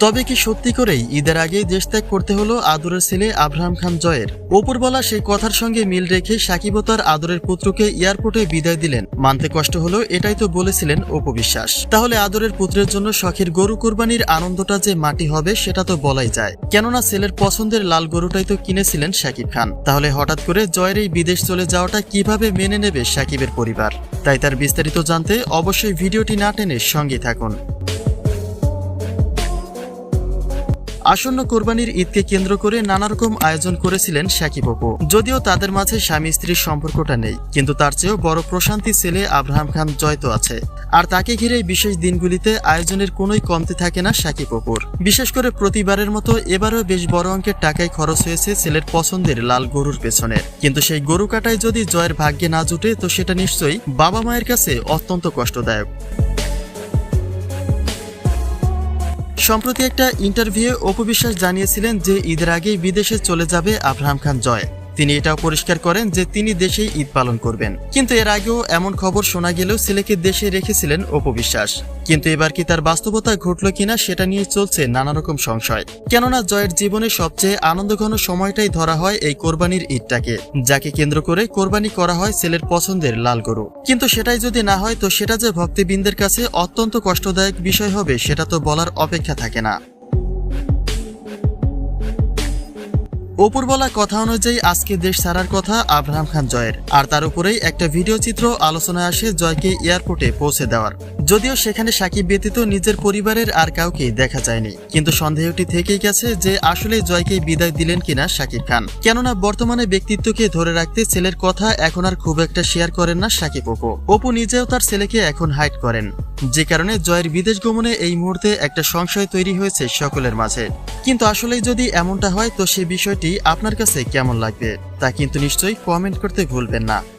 তবে কি সত্যি করেই ঈদের আগেই দেশ ত্যাগ করতে হলো আদরের ছেলে আব্রাহাম খান জয়ের? ওপরবেলা সেই কথার সঙ্গে মিল রেখে সাকিব তার আদরের পুত্রকে এয়ারপোর্টে বিদায় দিলেন। মানতে কষ্ট হলো, এটাই তো বলেছিলেন অপবিশ্বাস। তাহলে আদরের পুত্রের জন্য শখের গরু কোরবানির আনন্দটা যে মাটি হবে, সেটা তো বলাই যায়। কেননা ছেলের পছন্দের লাল গরুটাই তো কিনেছিলেন শাকিব খান। তাহলে হঠাৎ করে জয়ের এই বিদেশ চলে যাওয়াটা কীভাবে মেনে নেবে সাকিবের পরিবার? তাই তার বিস্তারিত জানতে অবশ্যই ভিডিওটি না টেনে সঙ্গে থাকুন। আসন্ন কোরবানির ঈদকে কেন্দ্র করে নানা রকম আয়োজন করেছিলেন সাকিব অপু যদিও তাদের মাঝে স্বামী স্ত্রীর সম্পর্কটা নেই, কিন্তু তার চেয়েও বড় প্রশান্তি ছেলে আব্রাহাম খান জয় তো আছে। আর তাকে ঘিরে বিশেষ দিনগুলিতে আয়োজনের কোনোই কমতি থাকে না সাকিব অপুর বিশেষ করে প্রতিবারের মতো এবারও বেশ বড় অঙ্কের টাকায় খরচ হয়েছে ছেলের পছন্দের লাল গরুর পেছনে কিন্তু সেই গরু কাটায় যদি জয়ের ভাগ্যে না জুটে, তো সেটা নিশ্চয়ই বাবা মায়ের কাছে অত্যন্ত কষ্টদায়ক। সম্প্রতি একটা ইন্টারভিউ অপবিশ্বাস জানিয়েছিলেন যে ঈদের আগেই বিদেশে চলে যাবে আব্রাহাম খান জয়। তিনি এটাও পরিষ্কার করেন যে তিনি দেশেই ঈদ পালন করবেন। কিন্তু এর আগেও এমন খবর শোনা গেলেও ছেলেকে দেশে রেখেছিলেন অপবিশ্বাস। কিন্তু এবার কি তার বাস্তবতা ঘটল কিনা সেটা নিয়ে চলছে নানা রকম সংশয়। কেননা জয়ের জীবনে সবচেয়ে আনন্দঘন সময়টাই ধরা হয় এই কোরবানির ঈদটাকে, যাকে কেন্দ্র করে কোরবানি করা হয় ছেলের পছন্দের লাল গরু। কিন্তু সেটাই যদি না হয় তো সেটা যে ভক্তবৃন্দের কাছে অত্যন্ত কষ্টদায়ক বিষয় হবে সেটা তো বলার অপেক্ষা থাকে না। অপুর বলা কথা অনুযায়ী আজকে দেশ ছাড়ার কথা আব্রাহাম খান জয়ের। আর তার উপরেই একটা ভিডিও চিত্র আলোচনায় আসে জয়কে এয়ারপোর্টে পৌঁছে দেওয়ার। যদিও সেখানে সাকিব ব্যতীত নিজের পরিবারের আর কাউকে দেখা যায়নি। কিন্তু সন্দেহটি থেকেই গেছে যে আসলে জয়কে বিদায় দিলেন কিনা সাকিব খান। কেননা বর্তমানে ব্যক্তিত্বকে ধরে রাখতে ছেলের কথা এখন আর খুব একটা শেয়ার করেন না সাকিব অপু। অপু নিজেও তার ছেলেকে এখন হাইট করেন। যে কারণে জয়ের বিদেশ গমনে এই মুহূর্তে একটা সংশয় তৈরি হয়েছে সকলের মাঝে। কিন্তু আসলেই যদি এমনটা হয়, তো সে বিষয়টি আপনার কাছে কেমন লাগবে? তা কিন্তু নিশ্চয়ই কমেন্ট করতে ভুলবেন না।